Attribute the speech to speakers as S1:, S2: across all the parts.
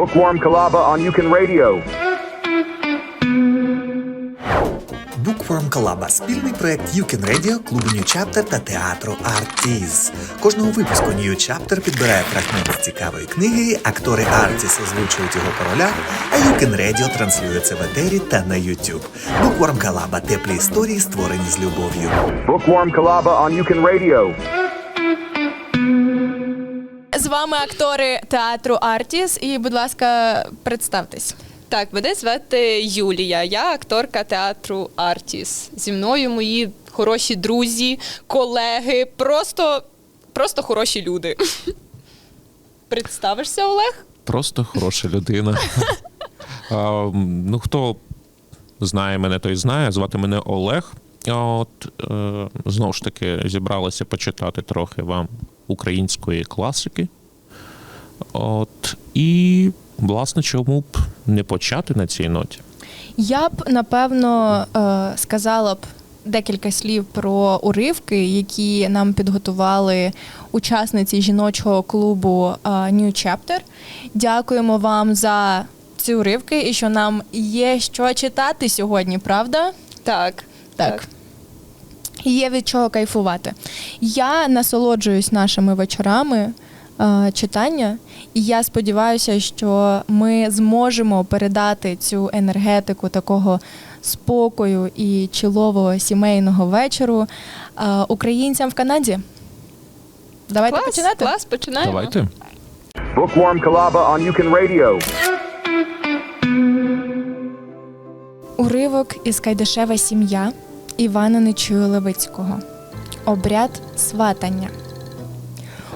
S1: Bookworm Kalaba on Yukon Radio.
S2: Bookworm Collab – спільний проект You Can Radio, клубу New Chapter та театру Artis. Кожного випуску New Chapter підбирає фрагмент з цікавої книги, актори Artis озвучують його по ролях, а You Can Radio транслює це в етері та на YouTube. Bookworm Collab – теплі історії, створені з любов'ю.
S1: Bookworm Kalaba on Yukon Radio.
S3: З вами актори театру Артіс. І, будь ласка, представтесь.
S4: Так, мене звати Юлія. Я акторка театру Артіс. Зі мною мої хороші друзі, колеги, просто, просто хороші люди. Представишся, Олег?
S5: Просто хороша людина. А, ну, хто знає мене, той знає. Звати мене Олег. От е, знову ж таки зібралися почитати трохи вам української класики. От, і, власне, чому б не почати на цій ноті?
S3: Я б напевно е, сказала б декілька слів про уривки, які нам підготували учасниці жіночого клубу е, New Chapter. Дякуємо вам за ці уривки і що нам є що читати сьогодні, правда?
S4: Так.
S3: Так. І Є від чого кайфувати. Я насолоджуюсь нашими вечорами е, читання, і я сподіваюся, що ми зможемо передати цю енергетику такого спокою і чілового сімейного вечору е, українцям в Канаді. Давайте
S4: клас,
S3: починати.
S4: клас, починаємо.
S5: Давайте.
S1: Bookworm Kalaba on Yukon Radio.
S3: Уривок із Кайдашева сім'я Івана Нечуя Левицького. Обряд сватання.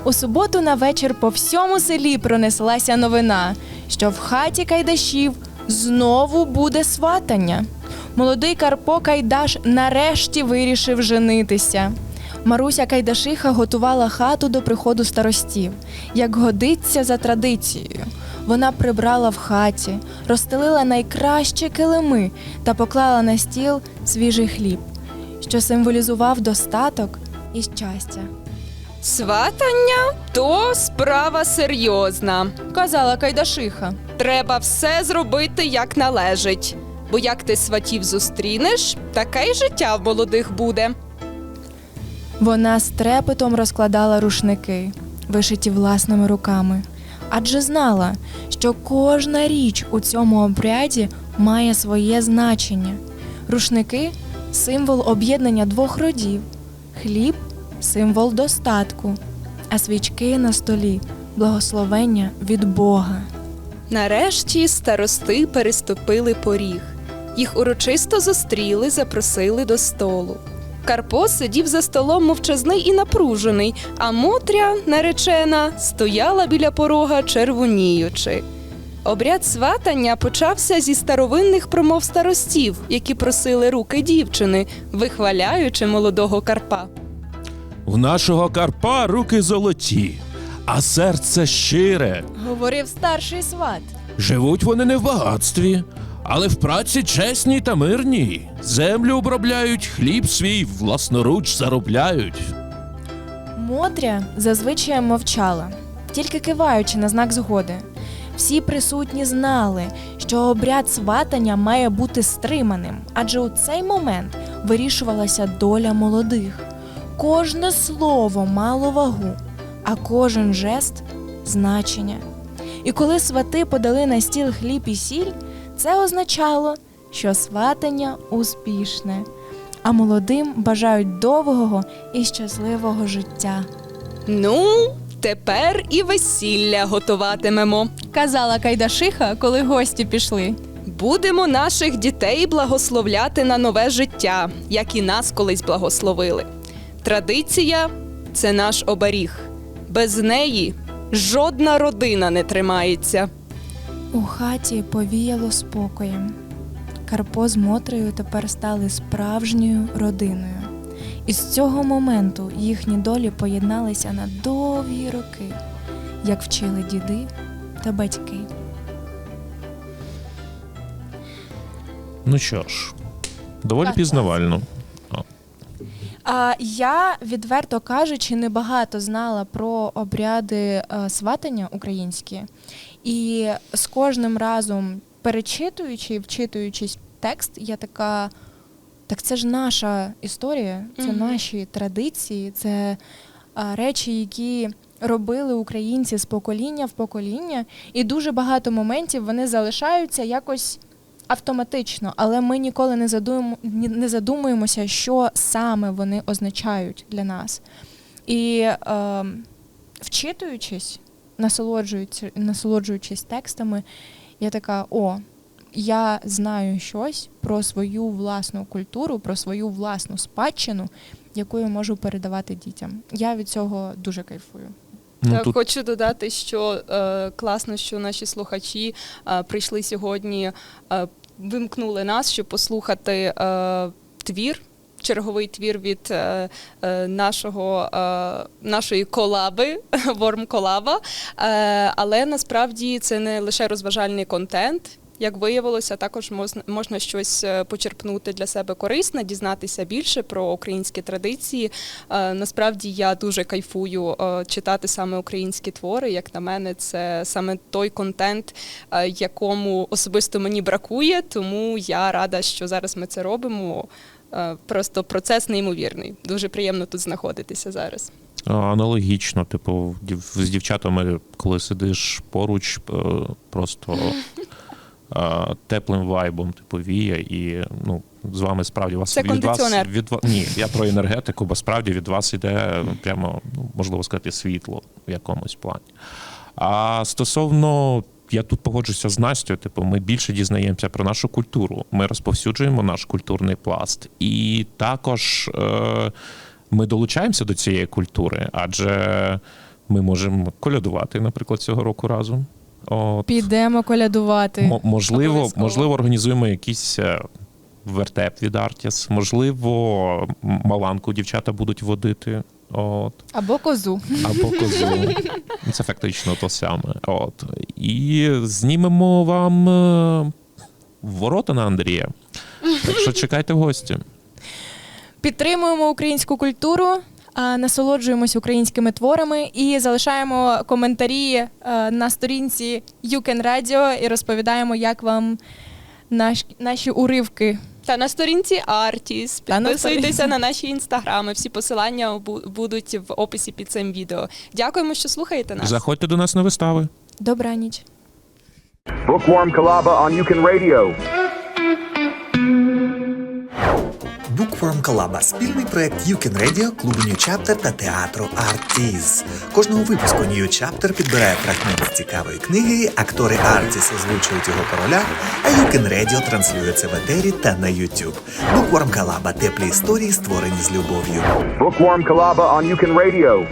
S3: У суботу на вечір по всьому селі пронеслася новина, що в хаті Кайдашів знову буде сватання. Молодий Карпо Кайдаш нарешті вирішив женитися. Маруся Кайдашиха готувала хату до приходу старостів, як годиться за традицією. Вона прибрала в хаті, розстелила найкращі килими та поклала на стіл свіжий хліб, що символізував достаток і щастя.
S4: Сватання то справа серйозна.
S3: Казала Кайдашиха.
S4: Треба все зробити як належить. Бо як ти сватів зустрінеш, таке й життя в молодих буде.
S3: Вона з трепетом розкладала рушники, вишиті власними руками, адже знала, що кожна річ у цьому обряді має своє значення. Рушники символ об'єднання двох родів, хліб символ достатку, а свічки на столі благословення від Бога.
S4: Нарешті старости переступили поріг. Їх урочисто зустріли, запросили до столу. Карпо сидів за столом мовчазний і напружений, а Мотря, наречена, стояла біля порога, червоніючи. Обряд сватання почався зі старовинних промов старостів, які просили руки дівчини, вихваляючи молодого Карпа.
S6: В нашого Карпа руки золоті, а серце щире.
S3: Говорив старший сват.
S6: Живуть вони не в багатстві, але в праці чесній та мирній. Землю обробляють, хліб свій власноруч заробляють.
S3: Мотря зазвичай мовчала, тільки киваючи на знак згоди. Всі присутні знали, що обряд сватання має бути стриманим, адже у цей момент вирішувалася доля молодих. Кожне слово мало вагу, а кожен жест значення. І коли свати подали на стіл хліб і сіль, це означало, що сватання успішне, а молодим бажають довгого і щасливого життя.
S4: Ну, тепер і весілля готуватимемо.
S3: Казала Кайдашиха, коли гості пішли.
S4: Будемо наших дітей благословляти на нове життя, як і нас колись благословили. Традиція це наш оберіг. Без неї жодна родина не тримається.
S3: У хаті повіяло спокоєм. Карпо з Мотрею тепер стали справжньою родиною. І з цього моменту їхні долі поєдналися на довгі роки, як вчили діди та батьки.
S5: Ну що ж, доволі
S3: Так.
S5: пізнавально.
S3: А я, відверто кажучи, небагато знала про обряди е, сватання українські, і з кожним разом перечитуючи і вчитуючись текст, я така. Так це ж наша історія, це
S4: Мгм.
S3: наші традиції, це речі, які робили українці з покоління в покоління, і дуже багато моментів вони залишаються якось автоматично, але ми ніколи не задумуємо, не задумуємося, що саме вони означають для нас. І е, вчитуючись, насолоджуючи, насолоджуючись текстами, я така: о, я знаю щось про свою власну культуру, про свою власну спадщину, яку я можу передавати дітям. Я від цього дуже кайфую.
S5: Ну, тут
S4: хочу додати, що е, класно, що наші слухачі е, прийшли сьогодні, е, вимкнули нас, щоб послухати е, твір. Черговий твір від е, е, нашого, е, нашої колаби, Ворм Колаба. Е, але насправді це не лише розважальний контент. Як виявилося, також можна, можна щось е, почерпнути для себе корисне, дізнатися більше про українські традиції. Е, Насправді я дуже кайфую е, читати саме українські твори. Як на мене, це саме той контент, якому особисто мені бракує. Тому я рада, що зараз ми це робимо. Просто процес неймовірний. Дуже приємно тут знаходитися зараз.
S5: аналогічно, типу, з дівчатами, коли сидиш поруч, просто теплим вайбом, типу, віє, і ну, з вами справді вас
S4: Це
S5: від вас від ні, я про енергетику, бо справді від вас іде прямо, ну, можливо сказати, світло в якомусь плані. А стосовно. Я тут погоджуся з Настю. Типу, ми більше дізнаємося про нашу культуру. Ми розповсюджуємо наш культурний пласт, і також е, ми долучаємося до цієї культури, адже ми можемо колядувати, наприклад, цього року разом. От,
S3: Підемо колядувати.
S5: М- можливо,
S4: Обов'язково.
S5: можливо, організуємо якийсь е, вертеп від Артіс, можливо, маланку дівчата будуть водити. От.
S3: Або козу.
S5: Або козу. Це фактично то саме. От. І знімемо вам е, ворота на Андрія. Так що чекайте в гості.
S3: Підтримуємо українську культуру, насолоджуємось українськими творами і залишаємо коментарі е, на сторінці YouCan Radio і розповідаємо, як вам наш, наші уривки.
S4: Та на сторінці Артіс. Підписуйтеся на наші інстаграми. Всі посилання будуть в описі під цим відео. Дякуємо, що слухаєте нас.
S5: Заходьте до нас на вистави.
S3: Добраніч.
S1: Bookworm Kalaba on Yukon Radio.
S2: Bookworm Collab – спільний проект You Can Radio, клубу New Chapter та театру Artis. Кожного випуску New Chapter підбирає фрагмент з цікавої книги, актори Artis озвучують його короля, а You Can Radio транслюється в етері та на YouTube. Bookworm Collab – теплі історії, створені з любов'ю.
S1: Bookworm Kalaba on Yukon Radio.